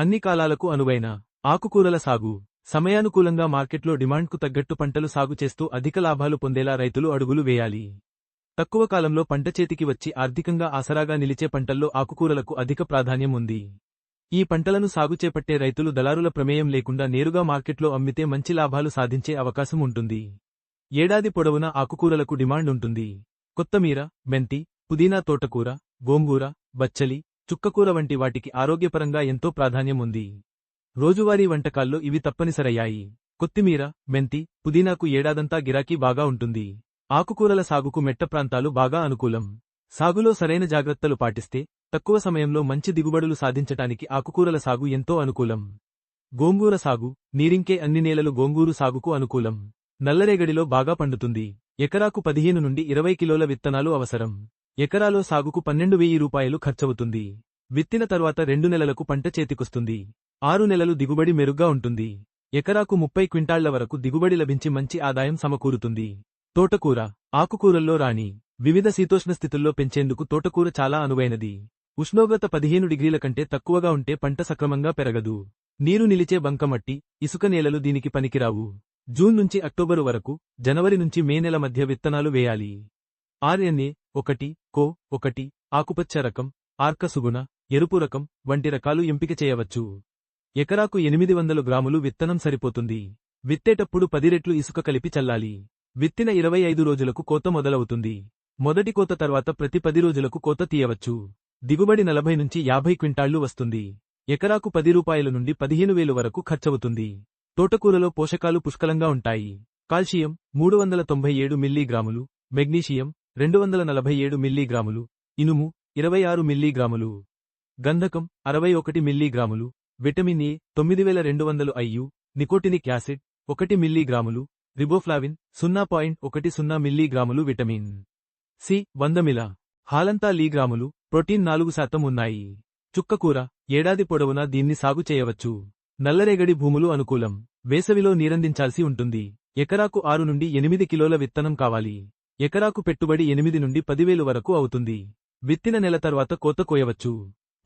అన్ని కాలాలకు అనువైన ఆకుకూరల సాగు. సమయానుకూలంగా మార్కెట్లో డిమాండ్కు తగ్గట్టు పంటలు సాగు చేస్తూ అధిక లాభాలు పొందేలా రైతులు అడుగులు వేయాలి. తక్కువ కాలంలో పంట చేతికి వచ్చి ఆర్థికంగా ఆసరాగా నిలిచే పంటల్లో ఆకుకూరలకు అధిక ప్రాధాన్యం ఉంది. ఈ పంటలను సాగు చేపట్టే రైతులు దళారుల ప్రమేయం లేకుండా నేరుగా మార్కెట్లో అమ్మితే మంచి లాభాలు సాధించే అవకాశం ఉంటుంది. ఏడాది పొడవునా ఆకుకూరలకు డిమాండ్ ఉంటుంది. కొత్తమీర మెంతి పుదీనా తోటకూర గోంగూర బచ్చలి చుక్కకూర వంటి వాటికి ఆరోగ్యపరంగా ఎంతో ప్రాధాన్యం ఉంది రోజువారీ వంటకాల్లో ఇవి తప్పనిసరయ్యాయి. కొత్తిమీర మెంతి పుదీనాకు ఏడాదంతా గిరాకీ బాగా ఉంటుంది. ఆకుకూరల సాగుకు మెట్ట ప్రాంతాలు బాగా అనుకూలం. సాగులో సరైన జాగ్రత్తలు పాటిస్తే తక్కువ సమయంలో మంచి దిగుబడులు సాధించటానికి ఆకుకూరల సాగు ఎంతో అనుకూలం. గోంగూర సాగు నీరింకే అన్ని నేలలు గోంగూరు సాగుకు అనుకూలం. నల్లరేగడిలో బాగా పండుతుంది. ఎకరాకు పదిహేను నుండి ఇరవై కిలోల విత్తనాలు అవసరం. ఎకరాలో సాగుకు పన్నెండు వెయ్యి రూపాయలు ఖర్చవుతుంది. విత్తిన తరువాత రెండు నెలలకు పంట చేతికొస్తుంది. ఆరు నెలలు దిగుబడి మెరుగ్గా ఉంటుంది. ఎకరాకు ముప్పై క్వింటాళ్ళ వరకు దిగుబడి లభించి మంచి ఆదాయం సమకూరుతుంది. తోటకూర ఆకుకూరల్లో రాణి. వివిధ శీతోష్ణ స్థితుల్లో పెంచేందుకు తోటకూర చాలా అనువైనది. ఉష్ణోగ్రత పదిహేను డిగ్రీల కంటే తక్కువగా ఉంటే పంట సక్రమంగా పెరగదు. నీరు నిలిచే బంకమట్టి ఇసుక నేలలు దీనికి పనికిరావు. జూన్ నుంచి అక్టోబరు వరకు జనవరి నుంచి మే నెల మధ్య విత్తనాలు వేయాలి. ఆర్ఎన్ఏ ఒకటి కో ఒకటి ఆకుపచ్చ రకం ఆర్కసుగుణ ఎరుపు రకం వంటి రకాలు ఎంపిక చేయవచ్చు. ఎకరాకు ఎనిమిది వందలు గ్రాములు విత్తనం సరిపోతుంది. విత్తేటప్పుడు పది రెట్లు ఇసుక కలిపి చల్లాలి. విత్తిన ఇరవై ఐదు రోజులకు కోత మొదలవుతుంది. మొదటి కోత తర్వాత ప్రతి పది రోజులకు కోత తీయవచ్చు. దిగుబడి నలభై నుంచి యాభై క్వింటాళ్ళు వస్తుంది. ఎకరాకు పది రూపాయల నుండి పదిహేను వేలు వరకు ఖర్చవుతుంది. తోటకూరలో పోషకాలు పుష్కలంగా ఉంటాయి. కాల్షియం మూడు వందల తొంభై ఏడు మిల్లీగ్రాములు మెగ్నీషియం రెండు వందల నలభై ఏడు మిల్లీగ్రాములు ఇనుము ఇరవై ఆరు మిల్లీగ్రాములు గంధకం అరవై ఒకటి మిల్లీగ్రాములు విటమిన్ ఏ తొమ్మిది వేల రెండు వందలు ఐయు నికోటినిక్ యాసిడ్ ఒకటి మిల్లీగ్రాములు రిబోఫ్లావిన్ సున్నా పాయింట్ ఒకటి సున్నా మిల్లీగ్రాములు విటమిన్ సి వంద మిల హాలంతా లీగ్రాములు ప్రోటీన్ నాలుగు శాతం ఉన్నాయి. చుక్కకూర ఏడాది పొడవునా దీన్ని సాగు చేయవచ్చు. నల్లరేగడి భూములు అనుకూలం వేసవిలో నీరందించాల్సి ఉంటుంది. ఎకరాకు ఆరు నుండి ఎనిమిది కిలోల విత్తనం కావాలి. ఎకరాకు పెట్టుబడి ఎనిమిది నుండి పదివేలు వరకు అవుతుంది. విత్తిన నెల తర్వాత కోత కోయవచ్చు.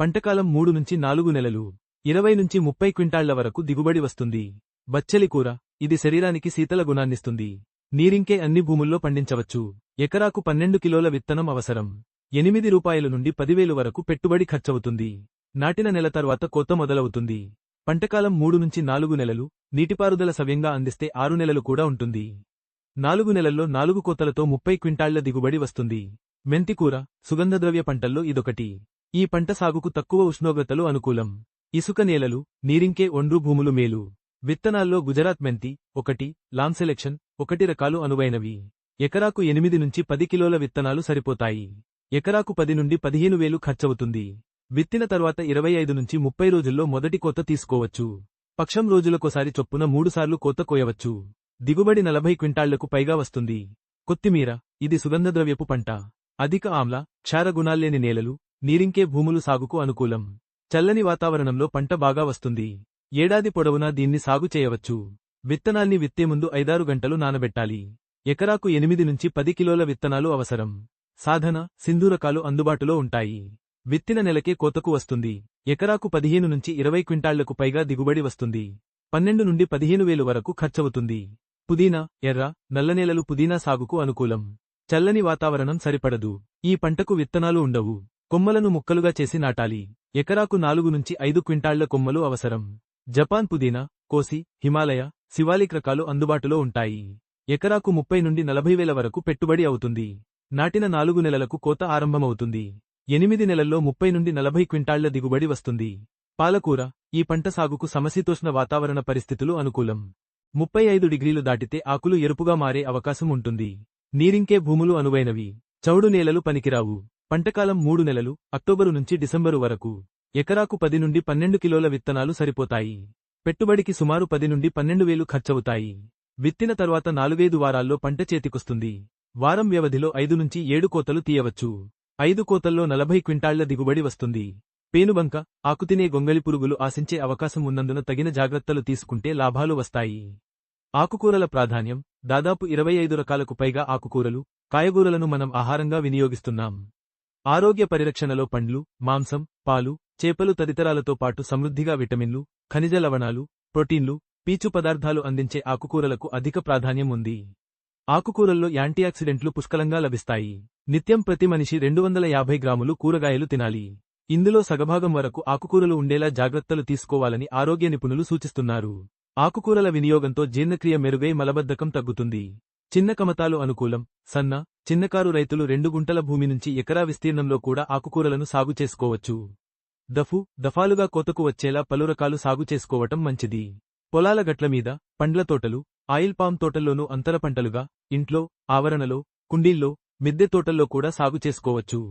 పంటకాలం మూడు నుంచి నాలుగు నెలలు. ఇరవై నుంచి ముప్పై క్వింటాళ్ళ వరకు దిగుబడి వస్తుంది. బచ్చలి కూర ఇది శరీరానికి శీతల గుణాన్నిస్తుంది. నీరింకే అన్ని భూముల్లో పండించవచ్చు. ఎకరాకు పన్నెండు కిలోల విత్తనం అవసరం. ఎనిమిది రూపాయల నుండి పదివేలు వరకు పెట్టుబడి ఖర్చవుతుంది. నాటిన నెల తర్వాత కోత మొదలవుతుంది. పంటకాలం మూడు నుంచి నాలుగు నెలలు. నీటిపారుదల సవ్యంగా అందిస్తే ఆరు నెలలు కూడా ఉంటుంది. నాలుగు నెలల్లో నాలుగు కోతలతో ముప్పై క్వింటాళ్ళ దిగుబడి వస్తుంది. మెంతికూర సుగంధద్రవ్య పంటల్లో ఇదొకటి. ఈ పంట సాగుకు తక్కువ ఉష్ణోగ్రతలు అనుకూలం. ఇసుక నేలలు నీరింకే ఒండ్రు భూములు మేలు. విత్తనాల్లో గుజరాత్ మెంతి ఒకటి లామ్ సెలెక్షన్ ఒకటి రకాలు అనువైనవి. ఎకరాకు ఎనిమిది నుంచి పది కిలోల విత్తనాలు సరిపోతాయి. ఎకరాకు పది నుండి పదిహేను వేలు ఖర్చవుతుంది. విత్తిన తర్వాత ఇరవై ఐదు నుంచి ముప్పై రోజుల్లో మొదటి కోత తీసుకోవచ్చు. పక్షం రోజులకోసారి చొప్పున మూడుసార్లు కోత కోయవచ్చు. దిగుబడి నలభై క్వింటాళ్ళకు పైగా వస్తుంది. కొత్తిమీర ఇది సుగంధద్రవ్యపు పంట. అధిక ఆమ్ల క్షారగుణాల్లేని నేలలు నీరింకే భూములు సాగుకు అనుకూలం. చల్లని వాతావరణంలో పంట బాగా వస్తుంది. ఏడాది పొడవునా దీన్ని సాగు చేయవచ్చు. విత్తనాల్ని విత్తే ముందు ఐదారు గంటలు నానబెట్టాలి. ఎకరాకు ఎనిమిది నుంచి పది కిలోల విత్తనాలు అవసరం. సాధన సింధూరకాలు అందుబాటులో ఉంటాయి. విత్తిన నెలకే కోతకు వస్తుంది. ఎకరాకు పదిహేను నుంచి ఇరవై క్వింటాళ్ళకు పైగా దిగుబడి వస్తుంది. పన్నెండు నుండి పదిహేను వేలు వరకు ఖర్చవుతుంది. పుదీనా ఎర్ర నల్లనేలలు పుదీనా సాగుకు అనుకూలం. చల్లని వాతావరణం సరిపడదు. ఈ పంటకు విత్తనాలు ఉండవు. కొమ్మలను ముక్కలుగా చేసి నాటాలి. ఎకరాకు నాలుగు నుంచి ఐదు క్వింటాళ్ళ కొమ్మలు అవసరం. జపాన్ పుదీనా కోసి హిమాలయ శివాలిక్ రకాలు అందుబాటులో ఉంటాయి. ఎకరాకు ముప్పై నుండి నలభై వేల వరకు పెట్టుబడి అవుతుంది. నాటిన నాలుగు నెలలకు కోత ఆరంభమవుతుంది. ఎనిమిది నెలల్లో ముప్పై నుండి నలభై క్వింటాళ్ళ దిగుబడి వస్తుంది. పాలకూర ఈ పంట సాగుకు సమశీతోష్ణ వాతావరణ పరిస్థితులు అనుకూలం. ముప్పై ఐదు డిగ్రీలు దాటితే ఆకులు ఎరుపుగా మారే అవకాశం ఉంటుంది. నీరింకే భూములు అనువైనవి. చౌడు నేలలు పనికిరావు. పంటకాలం మూడు నెలలు అక్టోబరు నుంచి డిసెంబరు వరకు. ఎకరాకు పది నుండి పన్నెండు కిలోల విత్తనాలు సరిపోతాయి. పెట్టుబడికి సుమారు పది నుండి పన్నెండు వేలు ఖర్చవుతాయి. విత్తిన తర్వాత నాలుగైదు వారాల్లో పంట చేతికొస్తుంది. వారం వ్యవధిలో ఐదు నుంచి ఏడు కోతలు తీయవచ్చు. ఐదు కోతల్లో నలభై క్వింటాళ్ళ దిగుబడి వస్తుంది. పేనుబంక ఆకుతినే గొంగలి పురుగులు ఆశించే అవకాశం ఉన్నందున తగిన జాగ్రత్తలు తీసుకుంటే లాభాలు వస్తాయి. ఆకుకూరల ప్రాధాన్యం దాదాపు ఇరవై ఐదు రకాలకు పైగా ఆకుకూరలు కాయగూరలను మనం ఆహారంగా వినియోగిస్తున్నాం. ఆరోగ్య పరిరక్షణలో పండ్లు మాంసం పాలు చేపలు తదితరాలతో పాటు సమృద్ధిగా విటమిన్లు ఖనిజ లవణాలు ప్రోటీన్లు పీచు పదార్థాలు అందించే ఆకుకూరలకు అధిక ప్రాధాన్యం ఉంది. ఆకుకూరల్లో యాంటీఆక్సిడెంట్లు పుష్కలంగా లభిస్తాయి. నిత్యం ప్రతి మనిషి రెండు వందల యాభై గ్రాములు కూరగాయలు తినాలి. ఇందులో సగభాగం వరకు ఆకుకూరలు ఉండేలా జాగ్రత్తలు తీసుకోవాలని ఆరోగ్య నిపుణులు సూచిస్తున్నారు. ఆకుకూరల వినియోగంతో జీర్ణక్రియ మెరుగై మలబద్ధకం తగ్గుతుంది. చిన్న కమతాలు అనుకూలం సన్న చిన్నకారు రైతులు రెండు గుంటల భూమి నుంచి ఎకరా విస్తీర్ణంలో కూడా ఆకుకూరలను సాగు చేసుకోవచ్చు. దఫు దఫాలుగా కోతకు వచ్చేలా పలు రకాలు సాగు చేసుకోవటం మంచిది. పొలాల గట్ల మీద పండ్ల తోటలు ఆయిల్ పామ్ తోటల్లోనూ అంతర పంటలుగా ఇంట్లో ఆవరణలో కుండీల్లో మిద్దె తోటల్లో కూడా సాగు చేసుకోవచ్చు.